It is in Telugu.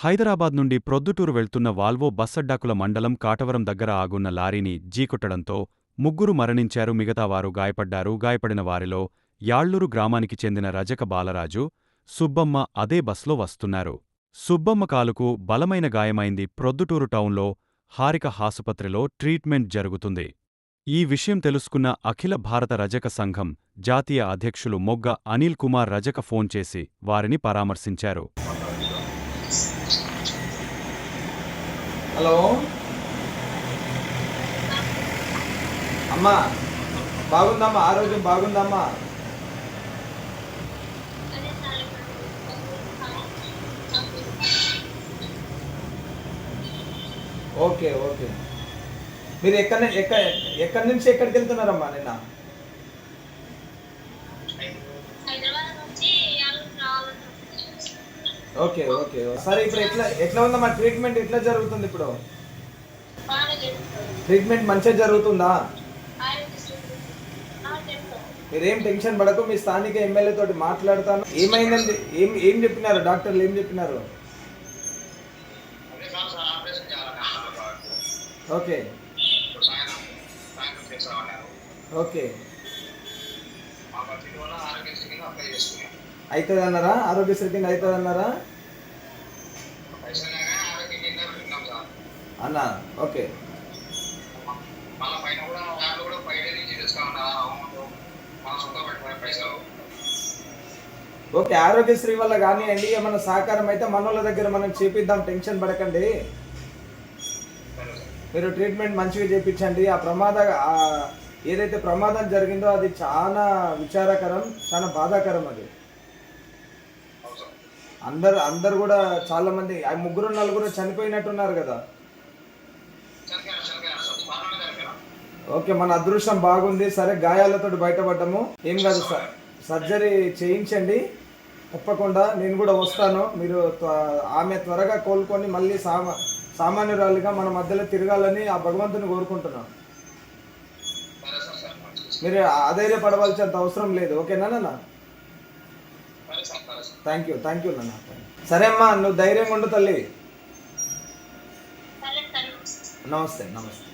హైదరాబాద్ నుండి ప్రొద్దుటూరు వెళ్తున్న వాల్వో బస్సడ్డాకుల మండలం కాటవరం దగ్గర ఆగున్న లారీని జీకొట్టడంతో ముగ్గురు మరణించారు. మిగతావారు గాయపడ్డారు. గాయపడిన వారిలో యాళ్ళూరు గ్రామానికి చెందిన రజక బాలరాజు సుబ్బమ్మ అదే బస్లో వస్తున్నారు. సుబ్బమ్మ కాలుకు బలమైన గాయమైంది. ప్రొద్దుటూరు టౌన్లో హారిక ఆసుపత్రిలో ట్రీట్మెంట్ జరుగుతుంది. ఈ విషయం తెలుసుకున్న అఖిల భారత రజక సంఘం జాతీయ అధ్యక్షులు మొగ్గ అనిల్ కుమార్ రజక ఫోన్ చేసి వారిని పరామర్శించారు. హలో? అమ్మా బాగుందమ్మా ఆరోగ్యం బాగుందమ్మా. Okay okay. మీరు ఎక్కడ ఎక్కడ ఎక్కడి నుంచి ఎక్కడికి వెళ్తున్నారమ్మా నిన్న? Okay okay. సరే ఇప్పుడు ఎట్లా ఎట్లా ఉందమ్మా? ట్రీట్మెంట్ ఎట్లా జరుగుతుంది ఇప్పుడు? ట్రీట్మెంట్ మంచిగా జరుగుతుందా? మీరేం టెన్షన్ పడకు మీ స్థానిక ఎమ్మెల్యే తోటి మాట్లాడతాను. ఏమైందండి? ఏం ఏం చెప్పినారు? డాక్టర్లు ఏం చెప్పినారు? ఓకే. ఓకే. అవుతుంది అన్నారా ఆరోగ్యశ్రీ కింద అవుతుంది అన్నారా అన్న ఓకే. ఓకే ఆరోగ్యశ్రీ వల్ల కానివ్వండి ఏమన్నా సహకారం అయితే మనోళ్ళ దగ్గర మనం చేపిద్దాం టెన్షన్ పడకండి. మీరు ట్రీట్మెంట్ మంచిగా చేయించండి ఆ ప్రమాద ఏదైతే ప్రమాదం జరిగిందో అది చాలా విచారకరం చాలా బాధాకరం అది. అందరు అందరు కూడా చాలా మంది ఆ ముగ్గురు నలుగురు చనిపోయినట్టున్నారు కదా. ఓకే మన అదృష్టం బాగుంది. సరే గాయాలతో బయటపడ్డాము. ఏం కాదు సార్ సర్జరీ చేయించండి. తప్పకుండా నేను కూడా వస్తాను. మీరు ఆమె త్వరగా కోలుకొని మళ్ళీ సామా సామాన్యురాలిగా మన మధ్యలో తిరగాలని ఆ భగవంతుని కోరుకుంటున్నాను మీరు ఆధైర్యపడవలసినంత అవసరం లేదు. ఓకేనా నాన్న? థ్యాంక్ యూ థ్యాంక్ యూ నాన్న సరే అమ్మా నువ్వు ధైర్యంగా ఉండు తల్లి. నమస్తే నమస్తే.